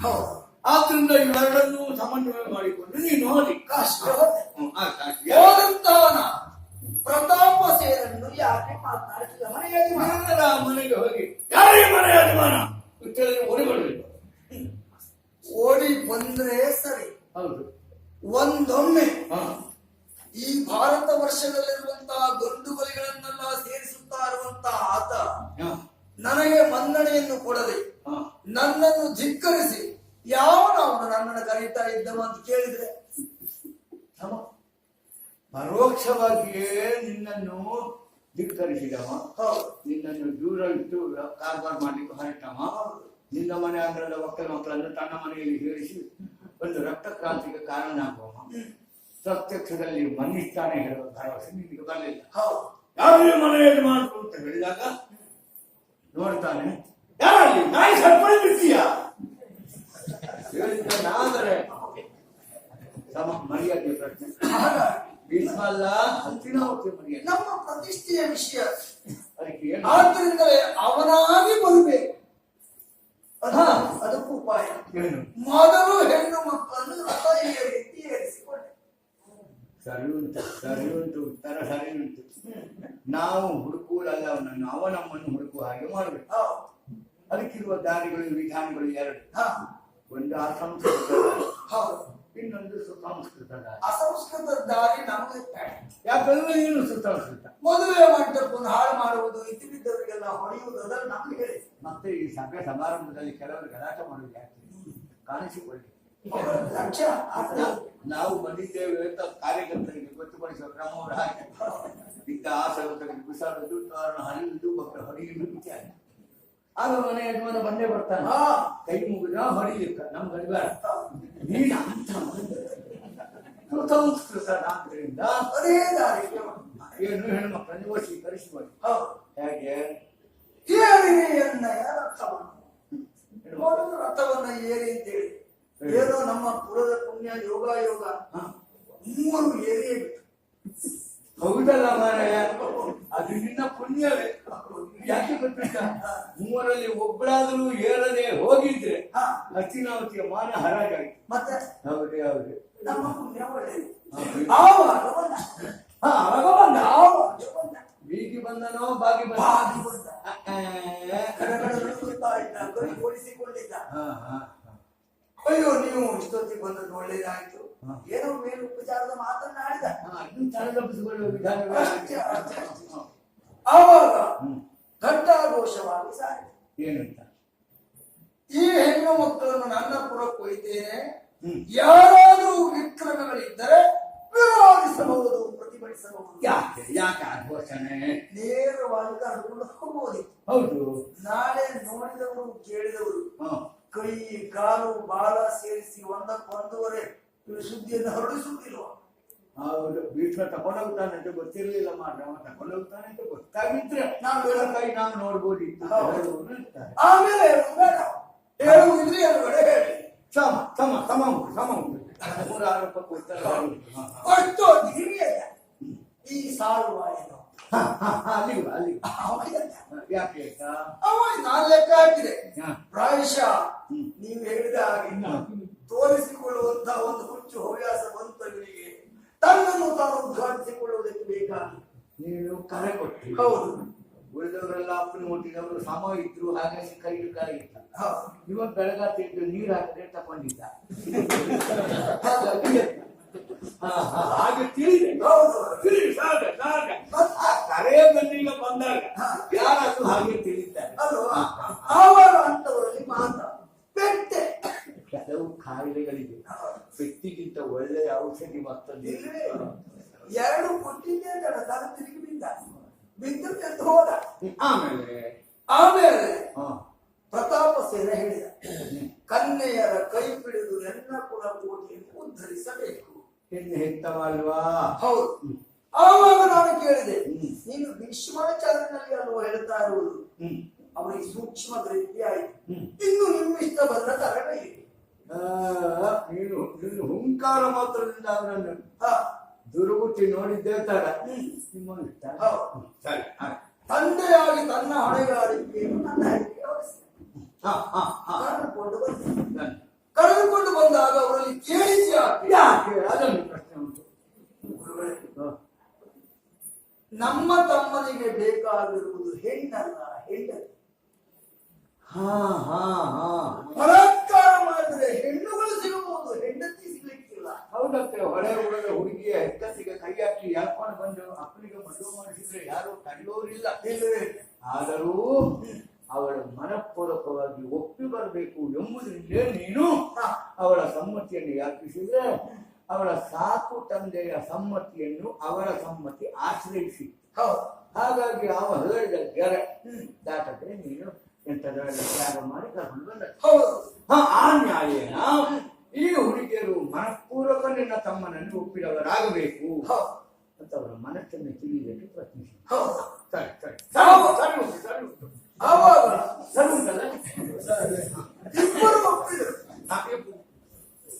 ಹೌದು. ಆದ್ರಿಂದ ಇವೆರಡನ್ನೂ ಸಮನ್ವಯ ಮಾಡಿಕೊಂಡು ನೀನು ಹೋಗಿ ಕಾಶ್ಮೀರ ಪ್ರತಾಪ ಸೇರನ್ನು ಯಾಕೆ ಯಜಮಾನ. ಎಲ್ಲರ ಮನೆಗೆ ಹೋಗಿ. ಯಾರೇ ಮನೆ ಯಜಮಾನ ಓಡಿ ಓಡಿಬರಲಿಲ್ಲ ಓಡಿ ಬಂದ್ರೆ ಸರಿ. ಹೌದು. ಒಂದೊಮ್ಮೆ ಈ ಭಾರತ ವರ್ಷದಲ್ಲಿರುವಂತಹ ಗಂಡುಗಲಿಗಳನ್ನೆಲ್ಲ ಸೇರಿಸುತ್ತಾ ಇರುವಂತಹ ಆತ ನನಗೆ ಮನ್ನಣೆಯನ್ನು ಕೊಡದೆ ನನ್ನನ್ನು ಧಿಕ್ಕರಿಸಿ ನಾವು ನನ್ನನ್ನು ಕರೀತಾ ಇದ್ದವ ಅಂತ ಕೇಳಿದ್ರೆ. ಪರೋಕ್ಷವಾಗಿಯೇ ನಿನ್ನನ್ನು ಧಿಕ್ಕರಿಸಿದವ. ನಿನ್ನನ್ನು ದೂರ ಇಟ್ಟು ಕಾರ್ಬಾರ್ ಮಾಡ್ಲಿಕ್ಕೆ ಹೊರಟವ. ನಿನ್ನ ಮನೆ ಅಂಗಳದ ಒಕ್ಕಲ ಮಕ್ಕಳನ್ನು ತನ್ನ ಮನೆಯಲ್ಲಿ ಸೇರಿಸಿ ಒಂದು ರಕ್ತ ಕ್ರಾಂತಿಗೆ ಕಾರಣ ಆಗುವ ಪ್ರತ್ಯಕ್ಷದಲ್ಲಿ ಮನ್ನಿಸ್ತಾನೆ ಹೇಳುವ ಭರವಸೆ ನಿನಗೆ ಬರಲಿಲ್ಲ. ಹೌದು. ಯಾರು ಮನೆಯಲ್ಲಿ ಯಜಮಾನರು ಅಂತ ಹೇಳಿದಾಗ ನೋಡ್ತಾನೆ ಯಾರಲ್ಲಿ? ನಾಯಿ ಸರ್ಪಣೆ ಬಿಡ್ತೀಯ? ಹೇಳಿದ್ದ ನಾದರೆ. ಸಮ ಮರ್ಯಾದೆ ಪ್ರಶ್ನೆ. ಮರ್ಯಾದೆ. ನಮ್ಮ ಪ್ರತಿಷ್ಠೆಯ ವಿಷಯ. ಅದಕ್ಕೆ ಆದ್ದರಿಂದಲೇ ಅವನಾಗಿ ಬರಬೇಕು ಅದ. ಅದಕ್ಕೂ ಉಪಾಯ. ಮೊದಲು ಹೆಣ್ಣು ಮಕ್ಕಳನ್ನು ರಥ ಏರಿ ಎತ್ತಿ ಏರಿಸಿಕೊಂಡೆ ಸರಿ ಉಂಟು ಸರಿ ಉಂಟು. ಉತ್ತರ ಸರಿ ಉಂಟು. ನಾವು ಹುಡುಕುವುದಲ್ಲ ಅವನನ್ನು ಅವ ನಮ್ಮನ್ನು ಹುಡುಕುವ ಹಾಗೆ ಮಾಡಬೇಕು. ಅದಕ್ಕಿರುವ ದಾರಿಗಳು ವಿಧಾನಗಳು ಎರಡು. ಹಾ. ಒಂದು ಅಸಂಸ್ಕೃತ ಇನ್ನೊಂದು ಸುಸಂಸ್ಕೃತ ದಾರಿ. ಅಸಂಸ್ಕೃತ ದಾರಿ ನಮಗೆ ಯಾಕಂದ್ರೆ ಏನು ಸುಸಂಸ್ಕೃತ? ಮದುವೆ ಒಂದು ಹಾಳು ಮಾಡುವುದು ಇತಿಬಿದ್ದವರಿಗೆಲ್ಲ ಹೊಡೆಯುವುದು ಅದನ್ನು ನಮ್ಗೆ ಹೇಳಿ. ಮತ್ತೆ ಈ ಸಭೆ ಸಮಾರಂಭದಲ್ಲಿ ಕೆಲವರು ಗಲಾಟೆ ಮಾಡುವುದು ಯಾಕೆ? ಕಾಣಿಸಿಕೊಳ್ಳಿ. ನಾವು ಬಂದಿದ್ದೇವೆ ಅಂತ ಕಾರ್ಯಕರ್ತರಿಗೆ ಗೊತ್ತುಪಡಿಸುವ ಕ್ರಮವನ್ನು ಹಾಕಿ ಆಸನಗಳಿಗೆ ಬಿಸಾಡುವುದು ಕಾರಣ ಹರಿಯುವುದು ಇತ್ಯಾದಿ ಆಗ ಮನೆ ಯಜಮಾನ ಬಂದೇ ಬರ್ತಾನೆ. ಕೈ ಮುಗಿದ ಹೊಡಿಲಿಕ್ಕ ನಮ್ಗೆ ಅಡಿಬೇಡ ನೀನು ಅಂತ ಸುಸಂಸ್ಕೃತನಾದ್ರಿಂದ ಅದೇ ದಾರಿ ಏನು ಹೆಣ್ಮಕ್ಳನ್ನು ವಶೀಕರಿಸಿಕೊಳ್ಳಿ ಹೌದು. ಹೇಗೆ? ಏರಿರಿ ಎನ್ನಯ ರಥವನ್ನು. ರಥವನ್ನ ಏರಿ ಅಂತೇಳಿ ಏನೋ ನಮ್ಮ ಪುರದ ಪುಣ್ಯ ಯೋಗ ಯೋಗ. ಮೂರು ಏರಿಯೇ ಬಿಟ್ಟು ಹೌದಲ್ಲ ಮಾರಾಯ? ಅದು ನಿನ್ನ ಪುಣ್ಯವೇ. ಯಾಕೆ ಗೊತ್ತಿಲ್ಲ? ಮೂವರಲ್ಲಿ ಒಬ್ಬಳಾದರೂ ಏರದೆ ಹೋಗಿದ್ರೆ ಲಕ್ಷಿಣಾವತಿಯ ಹಸ್ತಿನಾವತಿಯ ಮಾನ ಹರಾಜಾಗಿ ಮತ್ತೆ? ಹೌದೇ ಹೌದು. ಬೀಗಿ ಬಂದನೋ ಬಾಗಿ ಬಂದ. ಹ ಬಂದ ಅಯ್ಯೋ ನೀವು ಇಷ್ಟೊತ್ತಿಗೆ ಬಂದದ್ದು ಒಳ್ಳೇದಾಯ್ತು. ಏನೋ ಮೇಲೆ ಉಪಚಾರದ ಮಾತನ್ನಾಡಿದ. ಆವಾಗ ಹ್ಮ್. ಘಟ್ಟಾಘೋಷವಾಗಿ ಸಾರಿದೆ ಏನಂತ? ಈ ಹೆಣ್ಣು ಮಕ್ಕಳನ್ನು ನನ್ನ ಪುರಕ್ಕೆ ಒಯ್ತೇನೆ ಯಾರಾದರೂ ವಿಕ್ರಮಗಳಿದ್ದರೆ ವಿರೋಧಿಸಬಹುದು ಪ್ರತಿಭಟಿಸಬಹುದು. ಯಾಕೆ ಯಾಕೆ ಆಘೋಷಣೆ ಘೋಷಣೆ? ನೇರವಾಗಿ ಕರ್ಕೊಂಡು ಹೌದು. ನಾಳೆ ನೋಡಿದವರು ಕೇಳಿದವರು. ಕೈ ಕಾಲು ಬಾಲ ಸೇರಿಸಿ ಒಂದಕ್ಕೊಂದೂವರೆ ಸುದ್ದಿಯನ್ನು ಹೊರಡಿಸುವುದಿಲ್ಲ ಹೌದು ಭೀಷ್ಮ ತಗೊಂಡೋಗ್ತಾನೆ ಅಂತ ಗೊತ್ತಿರ್ಲಿಲ್ಲ ಅವ ತಗೊಂಡೋಗ್ತಾನೆ ಅಂತ ಗೊತ್ತಾಗಿದ್ರೆ ನಾವು ಹೇಳಕ್ಕಾಗಿ ಕೈ ನಾವು ನೋಡ್ಬೋದಿತ್ತು ಇರ್ತಾರೆ. ಆಮೇಲೆ ಬೇಡ. ಹೇಳುವುದಿದ್ರೆ ಎದುರುಗಡೆ ಹೇಳಿ. ಸಮ ಸಮ ಸಮ ಸಮ ಮೂರು. ಅಷ್ಟು ಹಿರಿಯಲ್ಲ ಈ ಸಾಲು ಏನು ಹಾ, ಅಲ್ಲಿಗೆ ಅಲ್ಲಿಗೂ? ಯಾಕೆ ಅವ ನಾನು ಲೆಕ್ಕ ಹಾಕಿದೆ. ಪ್ರಾಯಶಃ ನೀವು ಹೇಳಿದ ಹಾಗೆ ತೋರಿಸಿಕೊಳ್ಳುವಂತಹ ಒಂದು ಹುಚ್ಚು ಹವ್ಯಾಸ ಬಂತು ನಿಮಗೆ ತನ್ನನ್ನು ತಾನು ಉದ್ಘಾಟಿಸಿಕೊಳ್ಳುವುದಕ್ಕೆ ಬೇಕಾಗಿ. ನೀನು ಕರೆ ಕೊಟ್ಟಿ. ಹೌದು. ಉಳಿದವರೆಲ್ಲ ಅಪ್ಪನ ಅವರು ಸಮ ಇದ್ರು ಹಾಗಾಗಿ ಕೈ ಕರೆ ಇತ್ತ. ಇವಾಗ ಬೆಳಗ ತಿಂದು ನೀರು ಹಾಕಿದ್ರೆ ಹಾ, ಹಾಗೆ ತಿಳಿದೆ. ಹೌದು. ಸಾಗ. ಆ ಕರೆಯ ಗಂಡಿಗೆ ಬಂದಾಗ ಯಾರಾದ್ರೂ ಹಾಗೆ ತಿಳಿತಾರೆ. ಅಲ್ವಾ ಆವಾಗ ಅಂತವರಲ್ಲಿ ಮಾತ್ರ. ಪೆಟ್ಟೆ. ಕೆಲವು ಕಾಯಿಲೆಗಳಿಗೆ ವ್ಯಕ್ತಿಗಿಂತ ಒಳ್ಳೆಯ ಔಷಧಿ ಮತ್ತೊಂದು ಎರಡು ಕೊಟ್ಟಿದ್ದೆ ಅಂತ ತಲೆ ತಿರುಗಿ ಬಿದ್ದ ಬಿದ್ದು ಎದ್ದು ಹೋದ. ಆಮೇಲೆ? ಆಮೇಲೆ ಪ್ರತಾಪ ಸೇನ ಹೇಳಿದ. ಕನ್ಯೆಯರ ಕೈ ಪಿಡಿದು ಎಲ್ಲ ಕುಲ ಕೋಟಿಯನ್ನು ಉದ್ಧರಿಸಬೇಕು. ಹೆಣ್ಣು ಹೆತ್ತವಲ್ವಾ ಹೌದು. ಆವಾಗ ನಾನು ಕೇಳಿದೆ ನೀನು ಭೀಷ್ಮಾಚಾರ್ಯನಲ್ಲಿ ಅಲ್ವಾ ಹೇಳ್ತಾ ಇರುವುದು? ಅವನಿಗೆ ಸೂಕ್ಷ್ಮ ದೃಷ್ಟಿ ಆಯ್ತು. ಇನ್ನು ನಿಮ್ಮಿಷ್ಟ ಬಂದ ತರಣ ನೀನು ನೀನು ಹುಂಕಾರ ಮಾತ್ರದಿಂದ ಅವನನ್ನು ದುರುಗುಟ್ಟಿ ನೋಡಿದ್ದೇ ತರ. ನಿಮ್ಮ ತಂದೆಯಾಗಿ ತನ್ನ ಹೊಣೆಗಾರಿಕೆಯನ್ನು ನನ್ನ ಕಳೆದುಕೊಂಡು ಬಂದಾಗ ಅವರಲ್ಲಿ ಕೇಳಿಸಿ. ಯಾಕೆ? ಅದೊಂದು ಪ್ರಶ್ನೆ ಉಂಟು ಗುರುಗಳೇ, ಹ. ನಮ್ಮ ತಮ್ಮನಿಗೆ ಬೇಕಾಗಿರುವುದು ಹೆಣ್ಣಲ್ಲ ಹೆಂಡತಿ ಹಾ ಹಾ ಹಾ. ಬಲಾತ್ಕಾರ ಮಾಡಿದ್ರೆ ಹೆಣ್ಣುಗಳು ಸಿಗಬಹುದು ಹೆಂಡತಿ ಸಿಗ್ಲಿಕ್ಕಿಲ್ಲ. ಹೌದಂತೆ ಹೊಳೆ ಹುಡುಗ ಹುಡುಗಿಯ ಹೆಂಡತಿಗೆ ಕೈ ಹಾಕಿ ಎಳ್ಕೊಂಡು ಬಂದು ಅಪ್ಪನಿಗೆ ಮದುವೆ ಮಾಡಿಸಿದ್ರೆ ಯಾರು ಇಲ್ಲವೇ ಆದರೂ ಅವಳ ಮನಪೂರ್ವಕವಾಗಿ ಒಪ್ಪಿ ಬರಬೇಕು ಎಂಬುದರಿಂದ ನೀನು ಅವಳ ಸಮ್ಮತಿಯನ್ನು ಯಾಕಿಸಿದ್ರೆ ಅವಳ ಸಾಕು ತಂದೆಯ ಸಮ್ಮತಿಯನ್ನು ಅವಳ ಸಮ್ಮತಿ ಆಶ್ರಯಿಸಿ. ಹಾಗಾಗಿ ಅವ ಹೇಳಿದ ಗೆರೆ ದಾಟದ್ರೆ ದಾಟದೆ ನೀನು ಎಂಥದ್ರಲ್ಲಿ ತ್ಯಾಗ ಮಾಡಿ ಕರ್ಕೊಂಡು ಬಂದ. ಆ ನ್ಯಾಯೇನ ಈ ಹುಡುಗಿಯರು ಮನಪೂರ್ವಕ ನಿನ್ನ ತಮ್ಮನನ್ನು ಒಪ್ಪಿದವರಾಗಬೇಕು ಅಂತ ಅವರ ಮನಸ್ಸನ್ನು ತಿಳಿಯಲಿಕ್ಕೆ ಪ್ರಯತ್ನಿಸಿ ಹೌದು. ಸರಿ ಸರಿ. ಸರಿ ಉಂಟಲ್ಲ ಇಬ್ಬರು ಒಪ್ಪಿದರು ಹಾ, ಇಬ್ಬರು.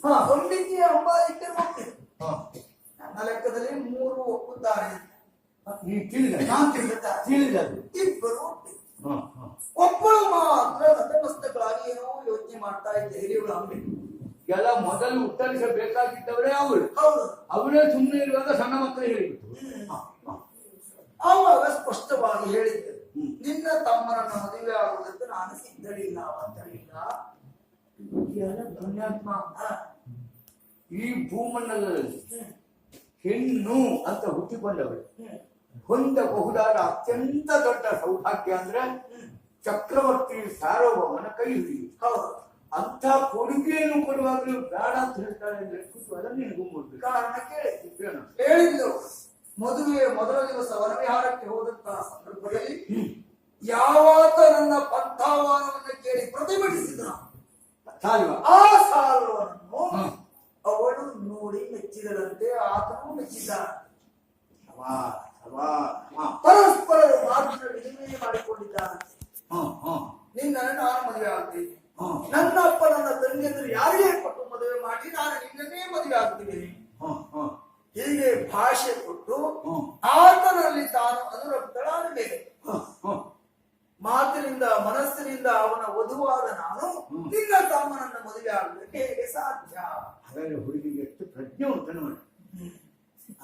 ಹಾ ಪಂಡಿತಿಯ ಅಂಬಾಲಿಕರು ಒಪ್ಪಿದರು ಹಾ. ನನ್ನ ಲೆಕ್ಕದಲ್ಲಿ ಮೂರು ಒಪ್ಪುತ್ತಾರೆ ನೀನು ತಿಳಿದ ನಾನು ತಿಳಿದಿದ್ದಾರೆ ತಿಳಿದದು ಇಬ್ಬರು ಒಪ್ಪಿದರು ಹಾ ಹಾ ಒಬ್ಬಳು ಮಾತ್ರ ನತಮಸ್ತಕಳಾಗಿ ಏನೋ ಯೋಚನೆ ಮಾಡ್ತಾ ಇದ್ದ ಹಿರಿಯವಳು ಅಂಬೆ ಎಲ್ಲ ಮೊದಲು ಉತ್ತರಿಸಬೇಕಾಗಿದ್ದವರೇ ಅವರು ಅವರೇ ಸುಮ್ಮನೆ ಇರುವಾಗ ಸಣ್ಣ ಮಕ್ಕಳು ಹೇಳಿಬಿಟ್ಟು. ಆವಾಗ ಸ್ಪಷ್ಟವಾಗಿ ಹೇಳಿದ್ದರು. ನಿನ್ನ ತಮ್ಮನನ್ನು ಮದುವೆ ಆಗುವುದಕ್ಕೆ ನಾನು ಸಿದ್ಧಳಿಲ್ಲ ಅಂತ ಹೇಳಿದ ಧನ್ಯಾತ್ಮ. ಈ ಭೂಮಂಡಲದಲ್ಲಿ. ಹೆಣ್ಣು ಅಂತ ಹುಟ್ಟಿಕೊಂಡವರು. ಹೊಂದಬಹುದಾದ ಅತ್ಯಂತ ದೊಡ್ಡ ಸೌಭಾಗ್ಯ ಅಂದ್ರೆ ಚಕ್ರವರ್ತಿ ಸಾರ್ವಭೌಮನ ಕೈ ಹಿಡಿಯುವುದು ಅಂತ ಕೊಡುಗೆಯನ್ನು ಕೊಡುವಾಗಲೂ ಬೇಡ ಅಂತ ಹೇಳ್ತಾರೆ ಅಂದ್ರೆ ಕುತೂಹಲ ನಿನಗೂ ಮೂಡ್ಬೇಕು. ಕಾರಣ ಕೇಳಿದ್ದು ಹೇಳಿದ್ರು ಮದುವೆ ಮೊದಲ ದಿವಸ ವರವಿಹಾರಕ್ಕೆ ಹೋದಂತಹ ಸಂದರ್ಭದಲ್ಲಿ ಯಾವಾತ ನನ್ನ ಪಂಥಾವಾನವನ್ನು ಕೇಳಿ ಪ್ರತಿಭಟಿಸಿದ? ಆ ಸಾಲವನ್ನು. ಅವಳು ನೋಡಿ ಮೆಚ್ಚಿದಳಂತೆ ಆತನು ಮೆಚ್ಚಿದ ಪರಸ್ಪರರು ಮಾತಿನ ವಿನಿಮಯ ಹಾ ನಿನ್ನನ್ನು ನಾನು ಮದುವೆ ಆಗ್ತೀನಿ ನನ್ನ ಅಪ್ಪ ನನ್ನ ತಂಗಿಯಂದ್ರೆ ಯಾರಿಗೆ ಕೊಟ್ಟು ಮದುವೆ ಮಾಡಿ? ನಾನು ನಿನ್ನೇ ಮದುವೆ ಆಗ್ತೀನಿ. ಹೀಗೆ ಭಾಷೆ ಕೊಟ್ಟು. ಆತನಲ್ಲಿ ತಾನು ಅನುರಕ್ತಳಾದ ಮೇಲೆ ಮಾತಿನಿಂದ ಮನಸ್ಸಿನಿಂದ ಅವನ ವಧುವಾದ ನಾನು. ನಿನ್ನ ತಮ್ಮನನ್ನ ಮದುವೆ ಆಗಲಿಕ್ಕೆ ಹೇಗೆ ಸಾಧ್ಯ? ಹಾಗಾದ್ರೆ ಹುಡುಗಿಗೆ ಎಷ್ಟು ಪ್ರಜ್ಞೆ ಉಂಟು ನೋಡಿ.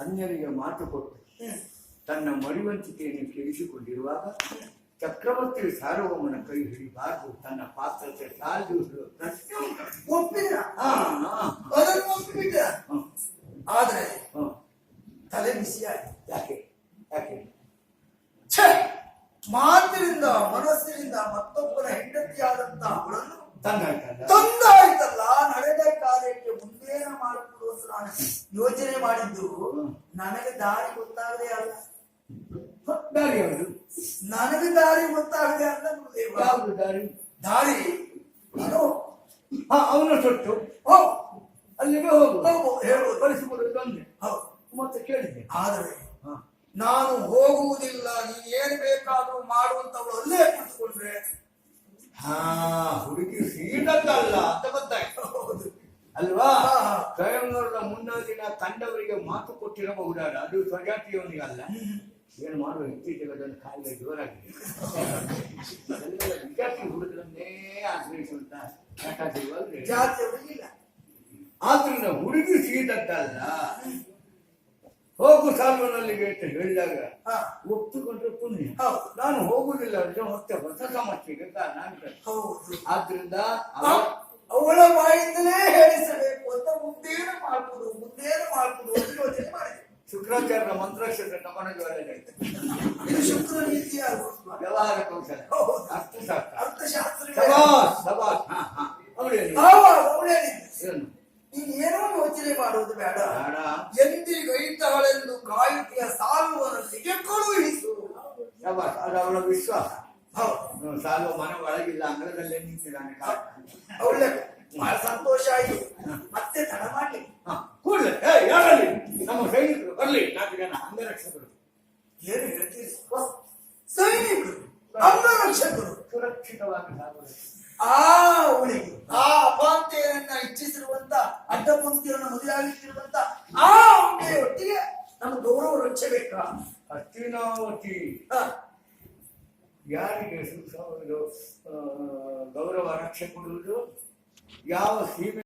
ಅನ್ಯರಿಗೆ ಮಾತು ಕೊಟ್ಟು. ತನ್ನ ಮಡಿವಂತಿಕೆಯನ್ನು ಕೇಳಿಸಿಕೊಂಡಿರುವಾಗ ಚಕ್ರವರ್ತಿ ಸಾರ್ವಭೌಮನ ಕೈ ಹಿಡಿಬಾರದು ತನ್ನ ಪಾತ್ರತೆ ಸಾಲದು ಪ್ರಶ್ನೆ ಅದನ್ನು ಒಪ್ಪಿಬಿಟ್ಟ ಆದ್ರೆ. ತಲೆ ಬಿಸಿಯಾಗಿ ಯಾಕೆ? ಯಾಕೆ! ಮಾತಿನಿಂದ ಮನಸ್ಸಿನಿಂದ ಮತ್ತೊಬ್ಬರ ಹೆಂಡತಿಯಾದಂತ ಅವಳನ್ನು ತಂದಾಯ್ತಲ್ಲ? ನಡೆದ ಕಾರ್ಯಕ್ಕೆ ಮುಂದೇನ ಮಾಡಿಕೊಂಡು ನಾನು ಯೋಚನೆ ಮಾಡಿದ್ದು ನನಗೆ ದಾರಿ ಗೊತ್ತಾಗದೆ ಅಲ್ಲ. ದಾರಿ ಯಾವುದು? ನನಗೆ ದಾರಿ ಗೊತ್ತಾಗದೆ ಅಂತ ಗುರುದೇವ. ಯಾವುದು ದಾರಿ ದಾರಿ ಅದು ಹಾ ಅವನ ಸೊಟ್ಟು ಓ ಅಲ್ಲಿಗೆ ಹೋಗು ಹೋಗು, ಹೇಳು. ಕಳಿಸಿಕೊಡೋದು ಬಂದೆ ಹೌದು. ಮತ್ತೆ ಕೇಳಿದೆ ಆದರೆ. ನಾನು ಹೋಗುವುದಿಲ್ಲ ನೀನು ಏನು ಬೇಕಾದರೂ ಮಾಡುವಂತವಳು ಅಲ್ಲೇ ಕುಳಿತುಕೊಂಡ್ರೆ ಹಾ ಹುಡುಗಿ ಸೀಟದ್ದಲ್ಲ ಅಂತ ಗೊತ್ತಾಯ್ತು ಹೌದು. ಅಲ್ವಾ ಹಾ, ಹಾ. ಸ್ವಯಂವರದ ಮುನ್ನ ದಿನ ತಂಡವರಿಗೆ ಮಾತು ಕೊಟ್ಟಿರಬಹುದಾದ ಅದು ಸ್ವಜಾತಿಯವನಿಗಲ್ಲ ಏನು ಮಾಡುವ ಇತ್ತೀಚೆಗೆ ಅದೊಂದು ಕಾಯಿಲೆ ಜೋರಾಗಿದೆ. ಎಲ್ಲ ಹುಡುಗರನ್ನೇ ಆಶ್ರಯಿಸುವಂತ ಜಾತಿ ಆದ್ರಿಂದ ಹುಡುಗಿ ಸಿಗಿದ್ದಲ್ಲ ಹೋಗು ಸಾಲ್ವನಲ್ಲಿಗೆ ಅಂತ ಹೇಳಿದಾಗ ಹಾ. ಒಪ್ಪಿಕೊಂಡ್ರೆ ಪುಣ್ಯ. ನಾನು ಹೋಗುದಿಲ್ಲ ಅಂದ್ರೆ ಮತ್ತೆ ಹೊಸ ಸಮಸ್ಯೆಗೆ ನಾನು ಆದ್ರಿಂದ ಅವಳ ಬಾಯಿಂದಲೇ ಹೇಳಿಸಬೇಕು ಅಂತ ಮುಂದೇನು ಮಾಡ್ಬೋದು ಮುಂದೇನು ಮಾಡ್ಬೋದು ಅಂತ ಯೋಚನೆ ಮಾಡಿದೆ ಶುಕ್ರಾಚಾರ್ಯ ಮಂತ್ರಾಕ್ಷರ ನಮ್ಮನೆಗೆ ಒಳ್ಳೆದಾಯ್ತು ಇದು ಶುಕ್ರ ನೀತಿಯ ವ್ಯವಹಾರ ಕೌಶಲ. ಅರ್ಥಶಾಸ್ತ್ರ ಅರ್ಥಶಾಸ್ತ್ರ ಸಬಾಸ್ ಸಬಾಸ್ ಹಾ ಹಾ. ಅವಳು ಹೇಳಿದ್ದು ನೀನ್ ಏನೋ ಯೋಚನೆ ಮಾಡುವುದು ಬೇಡ. ಎಂದಿಗೈತಗಳೆಂದು ಕಾಯುತ್ತಿಯ ಸಾಲುವನಲ್ಲಿಗೆ ಕಳುಹಿಸು ಸಬಾಸ್ ಅದು ಅವಳ ವಿಶ್ವಾಸ. ಹೌದು. ಸಾಲು ಮನೆ ಒಳಗಿಲ್ಲ ಅಂಗಳದಲ್ಲೇ ನಿಂತಿದ್ದಾನೆ. ಅವಳೆ ಬಹಳ ಸಂತೋಷ ಆಯಿತು ಮತ್ತೆ ತಡ ಮಾಡಲಿ. ಹಾ, ಏ ಯಾರಲ್ಲಿ? ನಮ್ಮ ಸೈನಿಕರು ಬರಲಿ. ನಾಲ್ಕು ಜನ ಅಂಗರಕ್ಷಕರು ಏನು ಹೇಳ್ತೀರಿ ಸೈನಿಕರು ಅಂಗರಕ್ಷಕರು ಸುರಕ್ಷಿತವಾಗಿ ಆ ಅವಳಿಗೆ ಆ ಅಪಾಂತೆಯನ್ನ ಇಚ್ಛಿಸಿರುವಂತ ಅಡ್ಡಪಂಕ್ತಿಯನ್ನು ಮದುವೆಯಾಗಿರುವಂತ ಆ ಒಟ್ಟಿಗೆ ನಮ್ಮ ಗೌರವ ರಕ್ಷೆ ಬೇಕಾ ಹಸ್ತಿನಾವತಿ. ಯಾರಿಗೆ ಗೌರವ ರಕ್ಷೆ ಕೊಡುವುದು? ಯಾವ ಸೀಮೆ